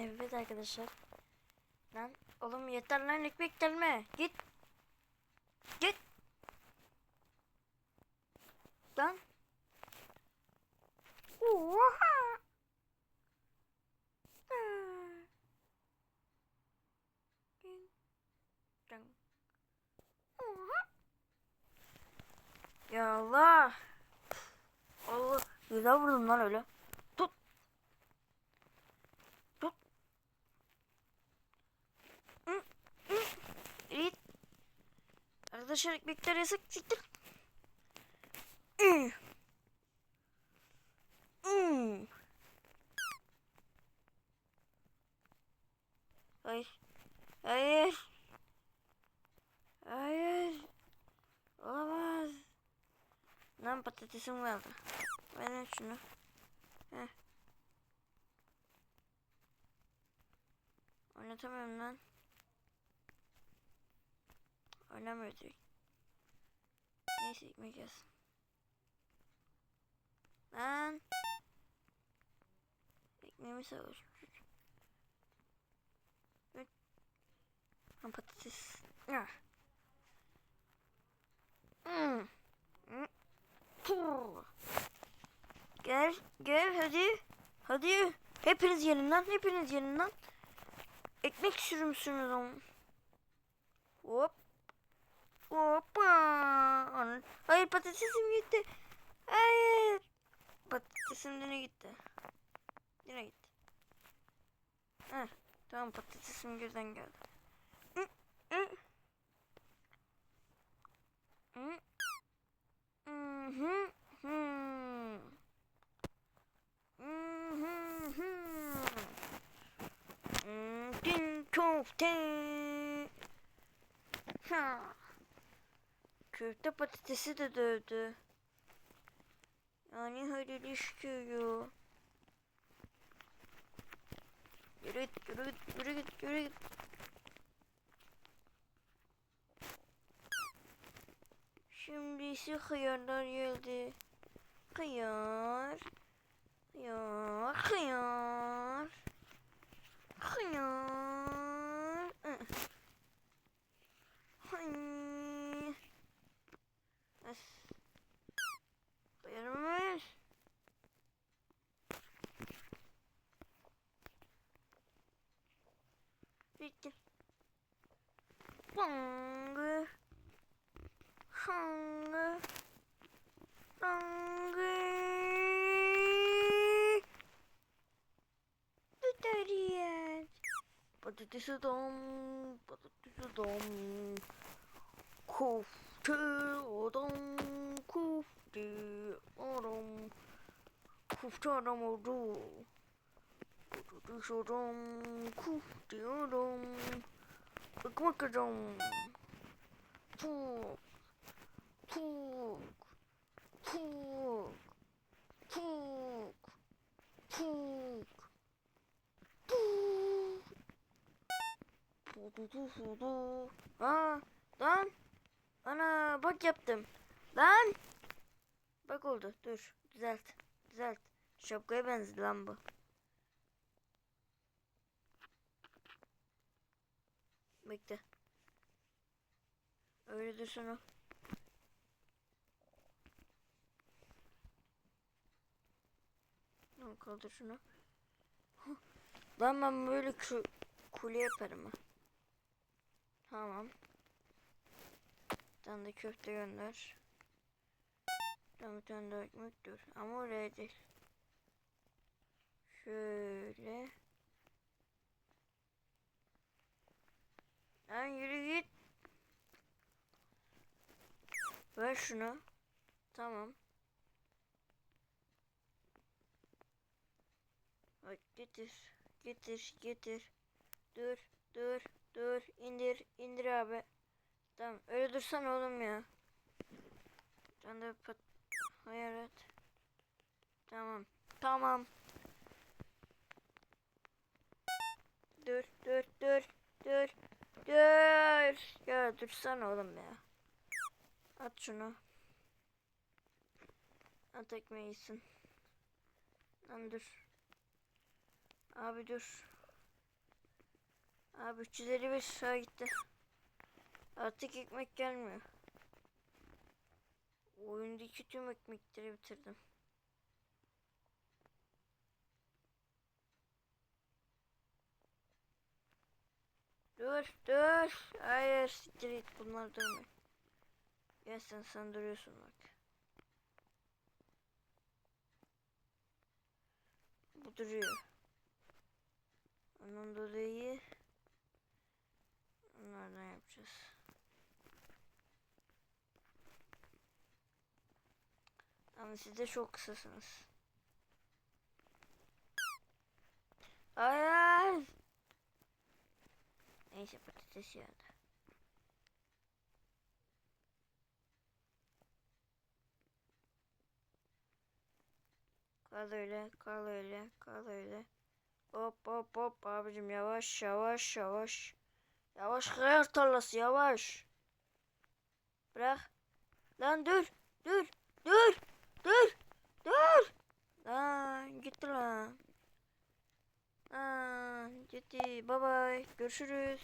Evet arkadaşlar. Lan oğlum yeter lan ekmek gelme. Git. Git. Lan. Oha. Ya Allah. Allah. Güzel vurdum lan öyle. Tut. Tut. Hı, hı. Git. Arkadaşlar ekmekler yasak siktir. Hı. Hı. Hayır. Hayır. Hayır. Olamaz. Lan patatesim kaldı. Ver şunu. Heh. Oynatamıyorum lan. Oynamıyor direkt. Neyse ekmek yazsın. Lan. Ekmeğimi savur. Lan patates. Ah. Hmm. Gel, gel hadi. Hadi. Hepiniz gelin lan, hepiniz gelin lan. Ekmek sürümsünüz ama. Hop. Hoppa. Hayır patatesim gitti. Hayır. Patatesim yine gitti. Yine gitti. Heh, tamam patatesim gözden geldi. Hı, hı. Hı. Hı hı hı. Hı hı hı. Din köfte. Ha. Köfte patatesi de dövdü. Yani hayır işliyor. Yürü git, yürü git, yürü git, yürü git. Şimdi ise hıyarlar geldi. Hıyar. Hıyar, hıyar. Hıyar. Hı. Hıyar. As. Hıyarımı ver. Bitti. Bangı. Hangı. Hangı. Tutariyat. Patates adam. Patates adam. Kofte adam. Kofte adam. Kofte adam oldu. Adam. Ekmek adam. Tuk. Tuk. Tuk. Tuk. Tuk. Tuk. Pudu pudu. Aa, lan. Ana bak yaptım. Lan. Bak oldu. Dur. Düzelt. Düzelt. Şapkaya benzedi lan bu. Bekle. Öyle dursun o. Tamam kaldır şunu. Lan ben böyle kule yaparım ha. Tamam. Bir tane de köfte gönder. Tamam bir tane daha ekmek dur. Ama oraya değil. Şöyle. Lan yürü git. Ver şunu. Tamam. Bak getir. Getir. Getir. Dur. Dur. Dur. indir indir abi. Tamam. Öyle dursan oğlum ya. Sen de pat... Hayalet. Tamam. Tamam. Dur. Dur. Dur. Dur. Dur. Ya dursana oğlum ya. At şunu. At ekmeği yesin. Lan dur. Abi dur. Abi 355 sağa gitti. Artık ekmek gelmiyor. Oyundaki tüm ekmekleri bitirdim. Dur, dur. Hayır, siktir git. Bunlar durmuyor. Ya sen, duruyorsun bak. Bu duruyor. Onun dolayı onlardan yapacağız. Ama siz de çok kısasınız. Hayır. Neyse patates yağdı. Kal öyle, kal öyle, kal öyle. Hop hop hop abicim yavaş yavaş yavaş. Yavaş kayar tarlası yavaş. Bırak. Lan dur, dur, dur, dur, dur. Lan gitti lan. Lan gitti. Bye bye. Görüşürüz.